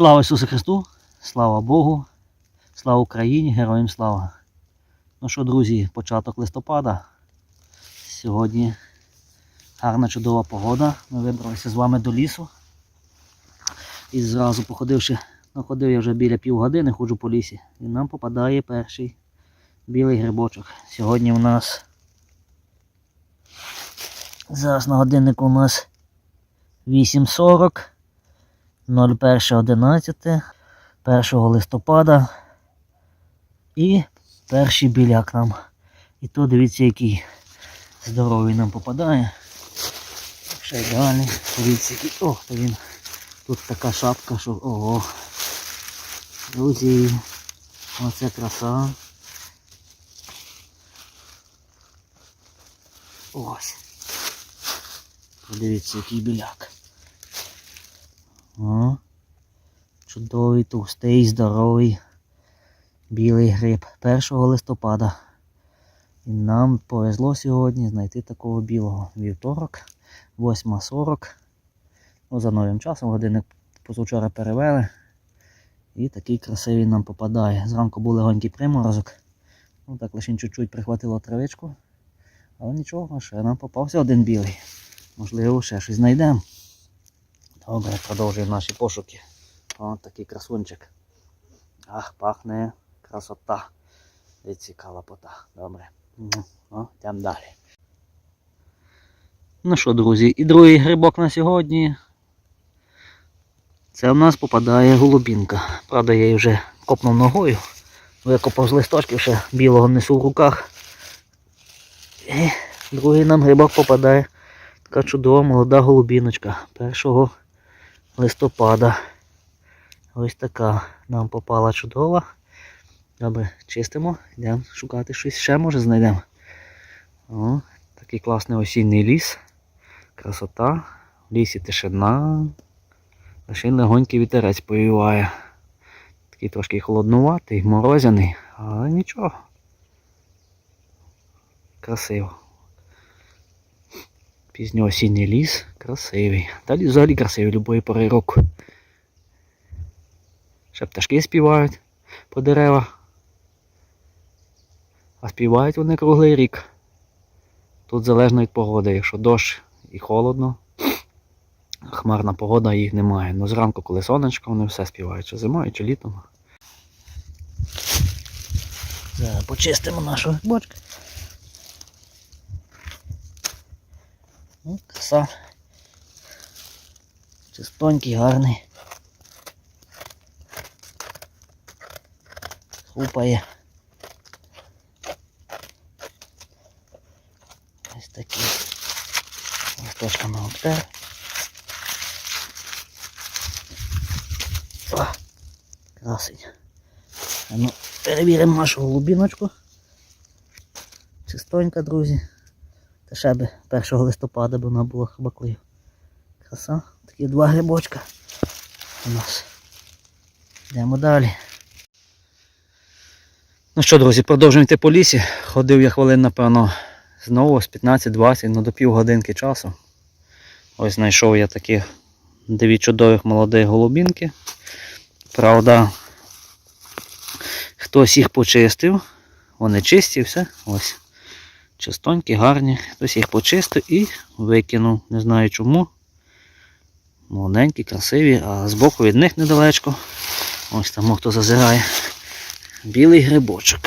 Слава Ісусу Христу, слава Богу, слава Україні, героям слава. Ну що, друзі, початок листопада. Сьогодні гарна чудова погода. Ми вибралися з вами до лісу. І зразу походивши, ну ходив я вже біля півгодини, ходжу по лісі. І нам попадає перший білий грибочок. Сьогодні у нас зараз на годиннику у нас 8.40. 01.11, 1 листопада і перший біляк нам. І то дивіться, який здоровий нам попадає. Ще ідеальний. Дивіться, який. О, то він. Тут така шапка, що ого. Друзі, оце краса. Ось. Подивіться, який біляк. О, чудовий, товстий, здоровий білий гриб 1 листопада. І нам повезло сьогодні знайти такого білого вівторок, 8.40. Ну, за новим часом годинник позавчора перевели. І такий красивий нам попадає. Зранку був легонький приморозок. Ну так лише чуть-чуть прихватило травичку. Але нічого, ще нам попався один білий. Можливо, ще щось знайдемо. Добре, продовжуємо наші пошуки. О, такий красунчик. Ах, пахне красота. І цікава пота. Добре. О, йдемо далі. Ну що, друзі, і другий грибок на сьогодні. Це в нас попадає голубінка. Правда, я її вже копнув ногою. Викопав з листочків, ще білого несу в руках. І другий нам грибок попадає. Така чудова молода голубіночка. Першого листопада. Ось така нам попала чудова. Добре, чистимо, йдемо шукати щось ще, може знайдемо. О, такий класний осінній ліс. Красота. В лісі тишина. Лише легонький вітерець повіває. Такий трошки холоднуватий, морозяний, але нічого. Красиво. Пізньоосінній ліс красивий. Далі взагалі красивий любої пори року. Ще пташки співають по деревах. А співають вони круглий рік. Тут залежно від погоди. Якщо дощ і холодно, хмарна погода їх немає. Ну зранку, коли сонечко, вони все співають, чи зимою, чи літом. Почистимо нашу бочку. Ну, краса. Чистонький, гарний. Хупає. Ось такі листочками обтер. О, красень. Ну, перевіримо нашу голубіночку. Чистонька, друзі. Ще би 1 листопада б вона була хабаклею. Краса. Такі два грибочка у нас. Йдемо далі. Ну що, друзі, продовжуємо йти по лісі. Ходив я хвилин, напевно, знову з 15-20, ну до півгодинки часу. Ось знайшов я таких дві чудових молодих голубінки. Правда, хтось їх почистив. Вони чисті, все. Ось. Чистонькі, гарні. Хтось їх почистив і викинув. Не знаю чому. Молоденькі, красиві, а збоку від них недалечко. Ось там хто зазирає. Білий грибочок.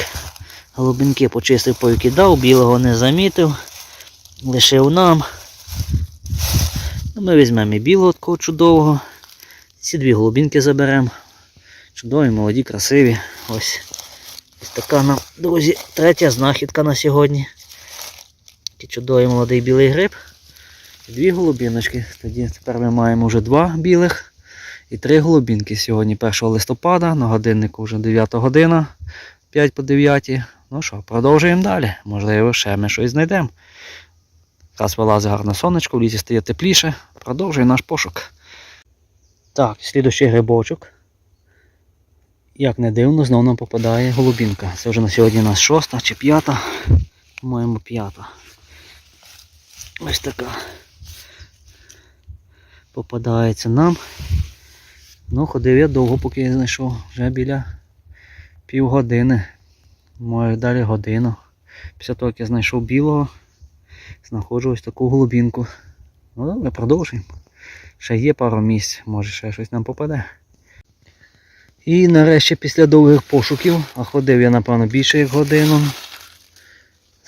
Голубинки почистив, повикидав, білого не замітив. Лишив нам. Ну, Ми візьмемо і білого такого чудового. Ці дві голубінки заберемо. Чудові, молоді, красиві. Ось. Ось така нам, друзі, третя знахідка на сьогодні. Такий чудовий молодий білий гриб. Дві голубіночки. Тоді тепер ми маємо вже два білих і три голубінки сьогодні 1 листопада, на годиннику вже 9 година, 5 по 9. Ну що, продовжуємо далі. Можливо, ще ми щось знайдемо. Зараз вилазить гарне сонечко, в лісі стає тепліше. Продовжуємо наш пошук. Так, слідущий грибочок. Як не дивно, знову нам попадає голубінка. Це вже на сьогодні у нас шоста чи п'ята. По-моєму, п'ята. Ось така. Попадається нам. Ну, ходив я довго, поки я знайшов. Вже біля півгодини. Може далі годину. Після того, як я знайшов білого, знаходжу ось таку голубінку. Ну добре, продовжуємо. Ще є пару місць, може ще щось нам попаде. І нарешті після довгих пошуків, а ходив я, напевно, більше як годину.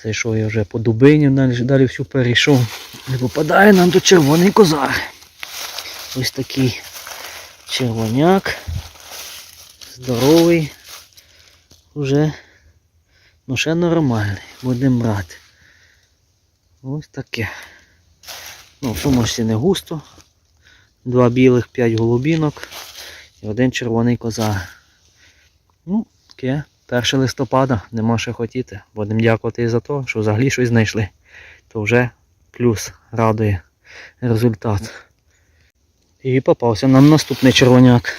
Зайшов я вже по дубині, далі, всю перейшов. Не попадає нам тут червоний козар. Ось такий червоняк. Здоровий. Уже ну ще нормальний. Будемо брати. Ось таке. Ну, в сумочці не густо. Два білих, п'ять голубінок і один червоний козар. Ну, таке. 1 листопада, нема що хотіти. Будемо дякувати і за те, що взагалі щось знайшли. То вже плюс радує результат. І попався нам наступний червоняк.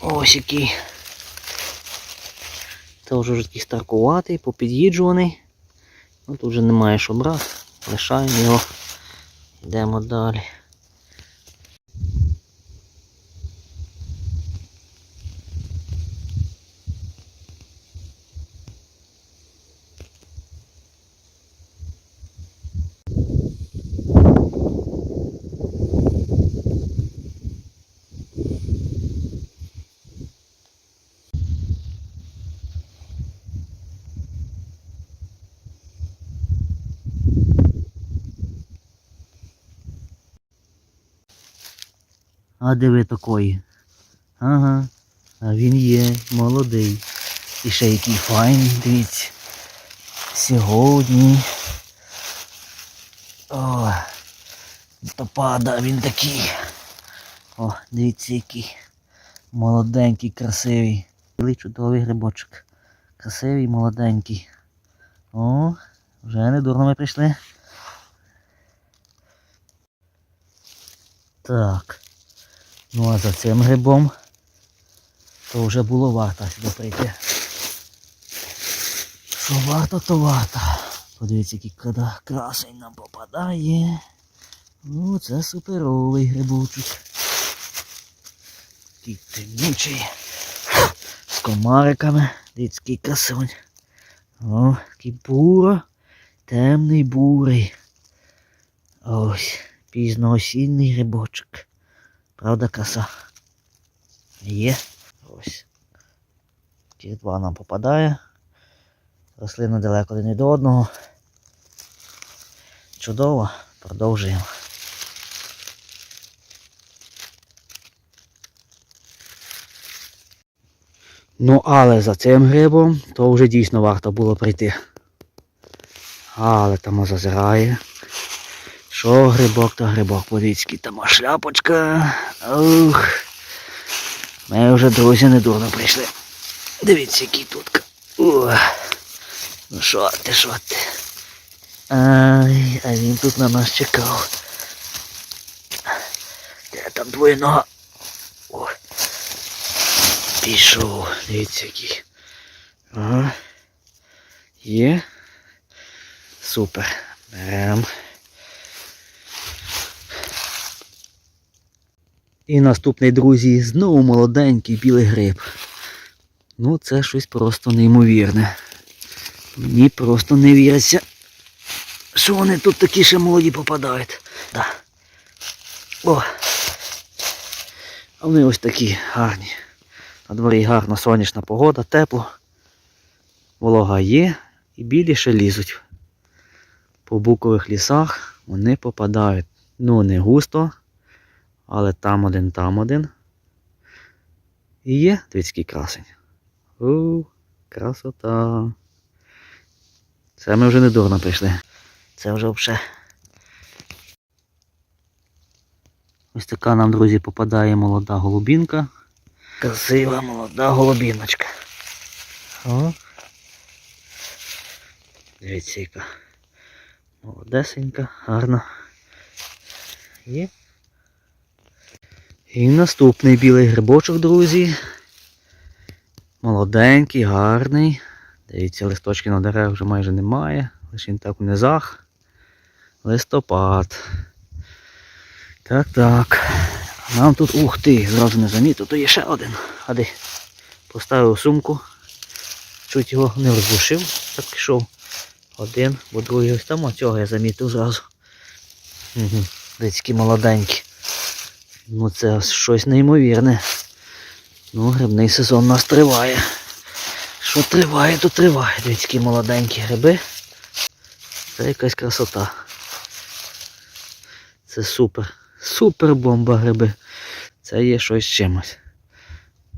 Ось який. Це вже такий старкуватий, попід'їджуваний. Ну тут вже немає що брати. Лишаємо його. Йдемо далі. А диви такої. Ага. А він є молодий. І ще який файний, дивіться. Сьогодні. О, листопада він такий. О, дивіться який. Молоденький, красивий. Білий чудовий грибочок. Красивий, молоденький. О, вже не дурно ми прийшли. Так. Ну а за цим грибом то вже було варто сюди прийти. Що варто, то варто. Подивіться, який красень нам попадає. Ну, це суперовий грибочок. Такий темнючий. З комариками. Дивіться, який красунь. О, такий буро. Темний бурий. Ось, пізноосінний грибочок. Правда, краса. Є. Ось. Ті два нам попадає. Рослини далеко один від одного. Чудово. Продовжуємо. Ну, але за цим грибом то вже дійсно варто було прийти. Але там зазирає. Що грибок, то грибок подицький, там шляпочка. Ух. Ми вже, друзі, не дурно прийшли. Дивіться, який тут. Ух. Ну що ти, що ти? Ай, а він тут на нас чекав. Де там твоя нога? О. Пішов, дивіться який. Ага. Є. Супер. Берем. І наступний, друзі, знову молоденький білий гриб. Ну, це щось просто неймовірне. Мені просто не віриться, що вони тут такі ще молоді попадають. Да. О! А вони ось такі гарні. На дворі гарна сонячна погода, тепло. Волога є і білі ще лізуть. По букових лісах вони попадають. Ну, не густо, але там один, там один. І є двіцький красень. У, красота. Це ми вже не дурно прийшли. Це вже взагалі. Ось така нам, друзі, попадає молода голубінка. Красива молода голубіночка. О. Дивіться, яка молодесенька, гарна. Є. І наступний білий грибочок, друзі. Молоденький, гарний. Дивіться, листочки на деревах вже майже немає. Лише він так в низах. Листопад. Так, так. Нам тут, ух ти, зразу не замітив, то є ще один. Ходи. Поставив сумку. Чуть його не розбушив, так пішов. Один, бо другий ось там, а цього я замітив зразу. Угу. Дицькі молоденькі. Ну це щось неймовірне. Ну, грибний сезон у нас триває. Що триває, то триває. Дицькі молоденькі гриби. Це якась красота. Це супер. Супер бомба гриби. Це є щось чимось.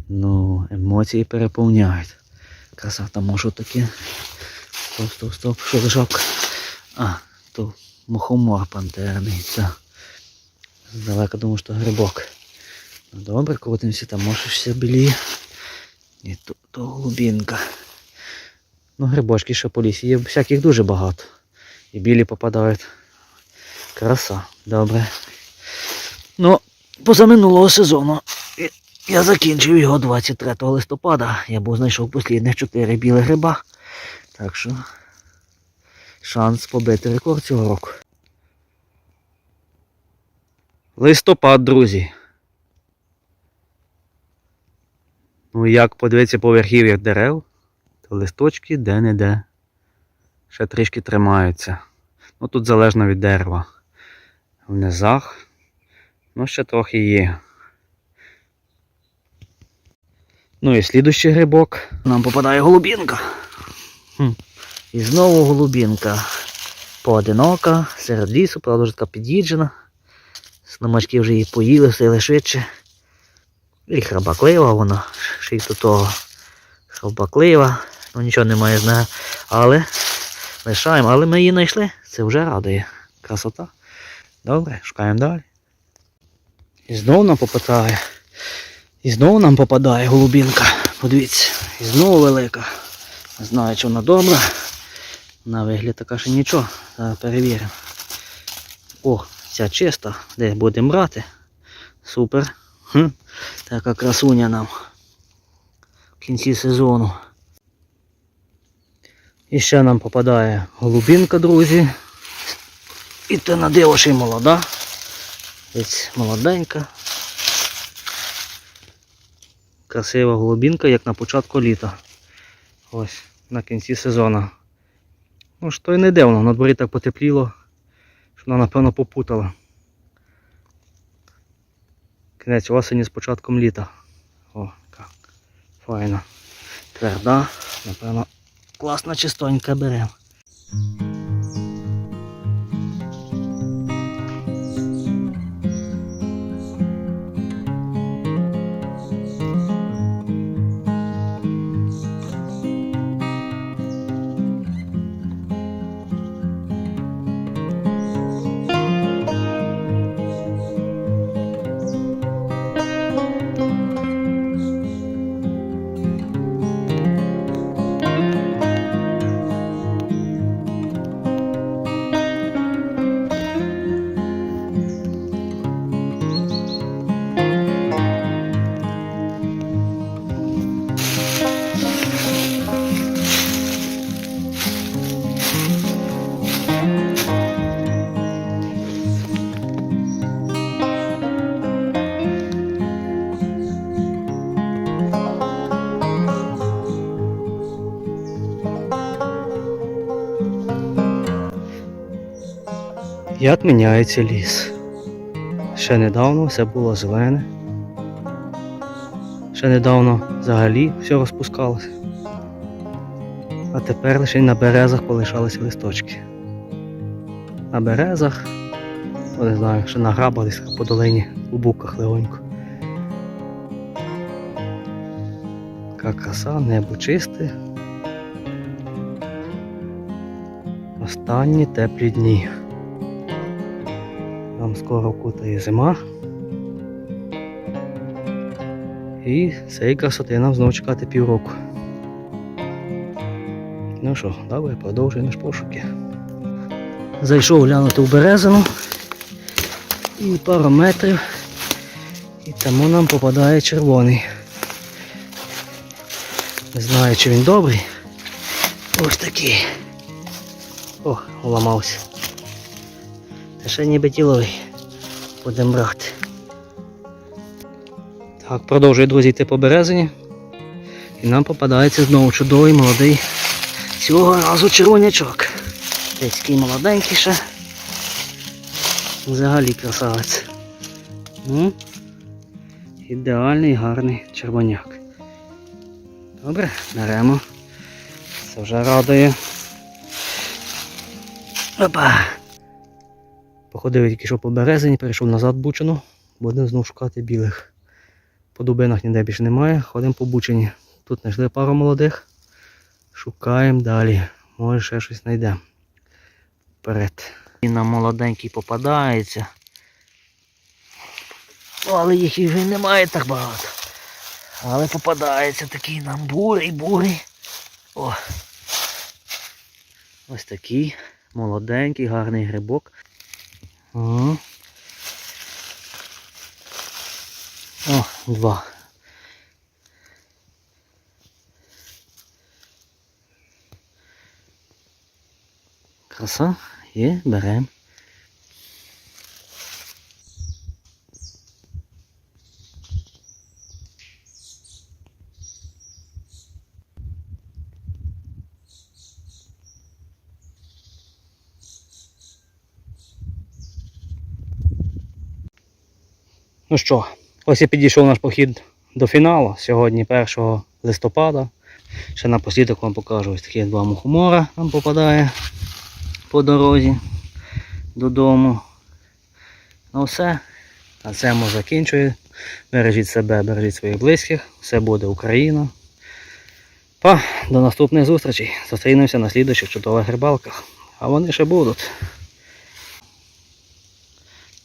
Ну, емоції переповняють. Красота можу таке. Стоп, стоп, стоп, що за? А, то мухомор пантерний. Це. Здалека думав, що грибок. Ну добре, крутимося, там можешся білі. І то, то голубінка. Ну, грибочки ще по лісі. Є всяких дуже багато. І білі попадають. Краса, добре. Ну, позаминулого сезону я закінчив його 23 листопада. Я був знайшов послідних 4 білих гриба. Так що шанс побити рекорд цього року. Листопад, друзі. Ну як подивитися по верхів'ях дерев, то листочки де-не-де. Ще трішки тримаються. Ну тут залежно від дерева. В низах. Ну, ще трохи є. Ну і слідущий грибок. Нам попадає голубінка. Хм. І знову голубінка. Поодинока, серед лісу, правда, вже така під'їджена. Слимачки вже її поїли, все швидше. І храбаклива вона, ще й до того храбаклива. Ну нічого немає з нею. Але лишаємо, але ми її знайшли. Це вже радує. Красота. Добре, шукаємо далі. І знову нам попадає. І знову нам попадає голубінка. Подивіться, і знову велика. Не знаю, чи вона добра. На вигляд така ще нічого. Зараз перевіримо. О, ця чиста. Де будемо брати? Супер. Така красуня нам в кінці сезону. І ще нам попадає голубінка, друзі. І те на диво ще й молода. Ось молоденька. Красива голубінка, як на початку літа. Ось, на кінці сезону. Ну що й не дивно, на дворі так потепліло, що вона, напевно, попутала. Кінець осені з початком літа. О, яка файна. Тверда, напевно, класна чистонька беремо. Як міняється ліс. Ще недавно все було зелене. Ще недавно взагалі все розпускалося. А тепер лише на березах полишалися листочки. На березах, ну, не знаю, ще на грабах десь по долині, у буках легонько. Яка краса, небо чисте. Останні теплі дні. Там скоро кутає зима. І цієї красоти нам знову чекати півроку. Ну що, давай продовжуємо наш пошуки. Зайшов глянути в березину і пару метрів. І тому нам попадає червоний. Не знаю, чи він добрий. Ось такий. О, уламався. Та ще ніби тіловий. Будемо брати. Так, продовжую, друзі, йти по березині. І нам попадається знову чудовий молодий цього разу червонячок. Такий молоденький ще. Взагалі красавець. Ну, ідеальний гарний червоняк. Добре, беремо. Це вже радує. Опа! Походив тільки що по березині, перейшов назад бучину. Будемо знову шукати білих. По дубинах ніде більше немає, ходимо по бучині. Тут знайшли пару молодих. Шукаємо далі. Може ще щось знайдемо. Вперед. І на молоденький попадається. Ну, Але їх і вже немає так багато. Але попадається такий нам бурий, бурий. О. Ось такий молоденький, гарний грибок. О, О два. Краса є, беремо. Що, ось і підійшов наш похід до фіналу. Сьогодні 1 листопада. Ще напослідок вам покажу ось такі два мухомора нам попадає по дорозі додому. Ну все. На цьому закінчую. Бережіть себе, бережіть своїх близьких. Все буде Україна. Па, до наступних зустрічей. Зустрінемося на слідуючих чудових рибалках. А вони ще будуть.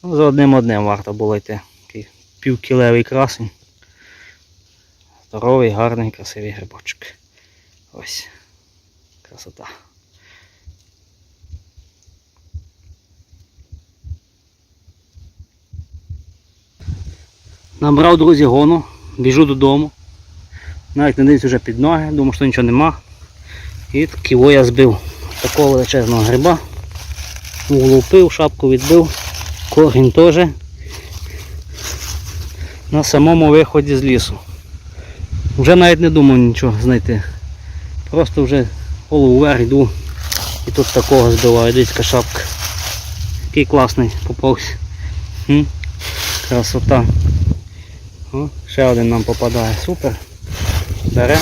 Ну, за одним одним варто було йти. Півкілевий красень. Здоровий, гарний, красивий грибочок. Ось. Красота. Набрав, друзі, гону, біжу додому. Навіть не дивлюсь вже під ноги, думав, що нічого нема. І такого я збив такого величезного гриба. Влупив, шапку відбив, корінь теж. На самому виході з лісу. Вже навіть не думав нічого знайти. Просто вже голову вверх йду і тут такого збиваю, дивіться шапка. Який класний попався. Красота. О, ще один нам попадає. Супер. Беремо.